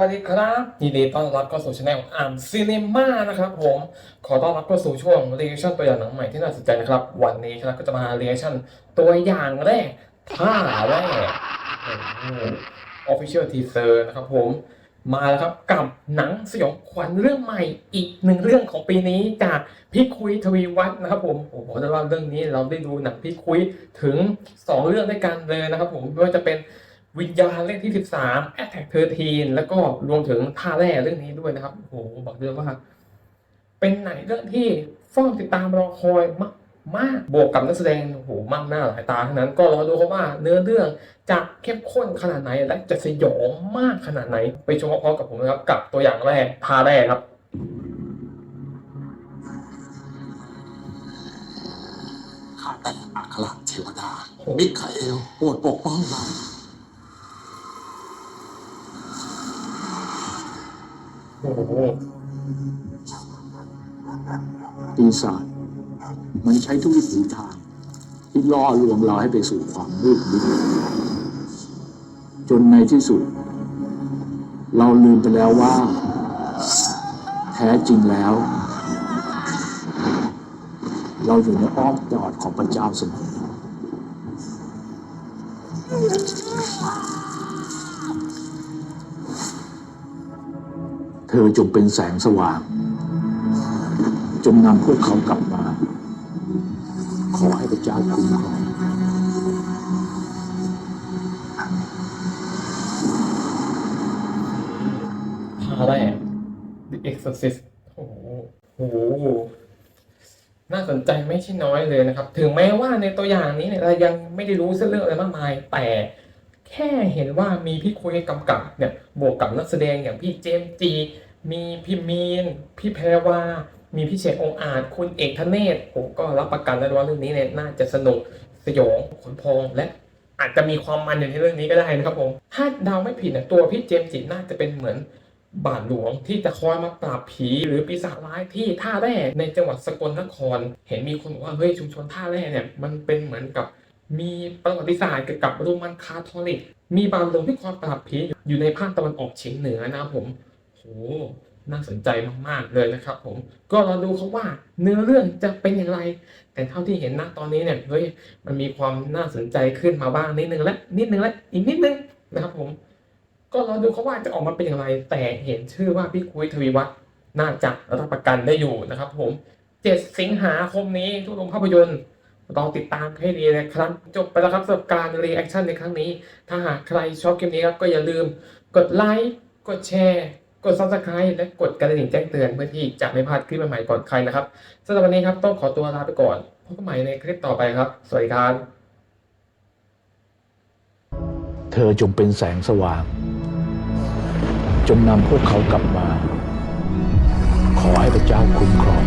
วัสดีครับยินดีต้อนรับเข้าสู่ช anel อ่านซีเนมานะครับผมขอต้อนรับเข้าสู่ช่วง reaction ตัวอย่างหนังใหม่ที่น่าสนใจนะครับ วันนี้ครับก็จะมา reaction ตัวอย่างแรกท่าแรกโอ้โห official teaser นะครับผมมาแล้วครับกับหนังสยองขวัญเรื่องใหม่อีกหนึ่งเรื่องของปีนี้จากพี่คุยทวีวัฒน์นะครับผมโอ้โหแต่ว่าเรื่องนี้เราได้ดูหนังพี่คุยถึง 2 เรื่องด้วยกันเลยนะครับผมไม่ว่าจะเป็น วิญญาณเรื่องที่13 Attack 13แล้วก็รวมถึงท่าแร่เรื่องนี้ด้วยนะครับโอ้โหบอกเลยว่า เป็นหนังเรื่องที่เฝ้าติดตามรอคอยมากมากบวกกับนักแสดงโอ้โหมากหน้าหลายตาทั้งนั้นก็รอดูครับว่าเนื้อเรื่องจะเข้มข้นขนาดไหนและจะสยองมากขนาดไหน ไปชมพร้อมๆกับผมนะครับ กับตัวอย่างแรกท่าแร่ครับข้าแต่อัครเทวดามิคาเอลโปรดปกป้องเรา โอ้โห ปีศาจมันใช้ทุกวิถีทาง ที่ล่อลวงเราให้ไปสู่ความมืดมิดจนในที่สุด เราลืมไปแล้วว่า แท้จริงแล้ว เราอยู่ในอ้อมกอดของพระเจ้าเสมอเธอจงเป็นแสงสว่าง จงนำพวกเขากลับมา ขอให้พระเจ้าคุ้มครองท่าแร The Exorcist โอ้โหโอ้โห น่าสนใจไม่ใช่น้อยเลยนะครับ ถึงแม้ว่าในตัวอย่างนี้เนี่ยเรายังไม่ได้รู้เส้นเรื่องอะไรมากมาย แต่ แค่เห็นว่ามีพี่คุยกำกับเนี่ยบวกกับนักแสดงอย่างพี่เจมจี มีพี่มีน พี่แพรวามีพี่เชษองอาจคุณเอกธเนศผมก็รับประกันได้ว่าเรื่องนี้เนี่ยน่าจะสนุกสยองขนพองและอาจจะมีความมันอยู่ในเรื่องนี้ก็ได้นะครับผมถ้าเดาไม่ผิดเนี่ยตัวพี่เจมส์จิน่าจะเป็นเหมือนบาทหลวงที่จะคอยมาปราบผีหรือปีศาจร้ายที่ท่าแร่ในจังหวัดสกลนคร เห็นมีคนบอกว่าเฮ้ยชุมชนท่าแร่เนี่ยมันเป็นเหมือนกับ มีประวัติศาสตร์เกี่ยวกับโรมันคาทอลิก มีบาทหลวงที่คอยปราบผีอยู่ในภาคตะวันออกเฉียงเหนือนะครับผมโหน่าสนใจมากๆเลยนะครับผมก็รอดูเขาว่าเนื้อเรื่องจะเป็นอย่างไร แต่เท่าที่เห็นนะตอนนี้เนี่ยเฮ้ยมันมีความน่าสนใจขึ้นมาบ้างนิดนึงและนิดนึงและอีกนิดนึงนะครับผม ก็รอดูเขาว่าจะออกมาเป็นอย่างไร แต่เห็นชื่อว่าพี่คุยทวีวัฒน์น่าจะรับประกันได้อยู่นะครับผม 7 สิงหาคมนี้ทุกโรงภาพยนตร์ ลองติดตามให้ดีนะครับ จบไปแล้วครับสำหรับการรีแอคชั่นในครั้งนี้ ถ้าหากใครชอบคลิปนี้ครับก็อย่าลืมกดไลค์กดแชร์กด subscribe และกดกระดิ่งแจ้งเตือนเพื่อที่จะไม่พลาดคลิปใหม่ๆก่อนใครนะครับสำหรับวันนี้ครับต้องขอตัวลาไปก่อนพบกันใหม่ในคลิปต่อไปครับ สวัสดีครับ เธอจงเป็นแสงสว่าง จงนำพวกเขากลับมา ขอให้พระเจ้าคุ้มครอง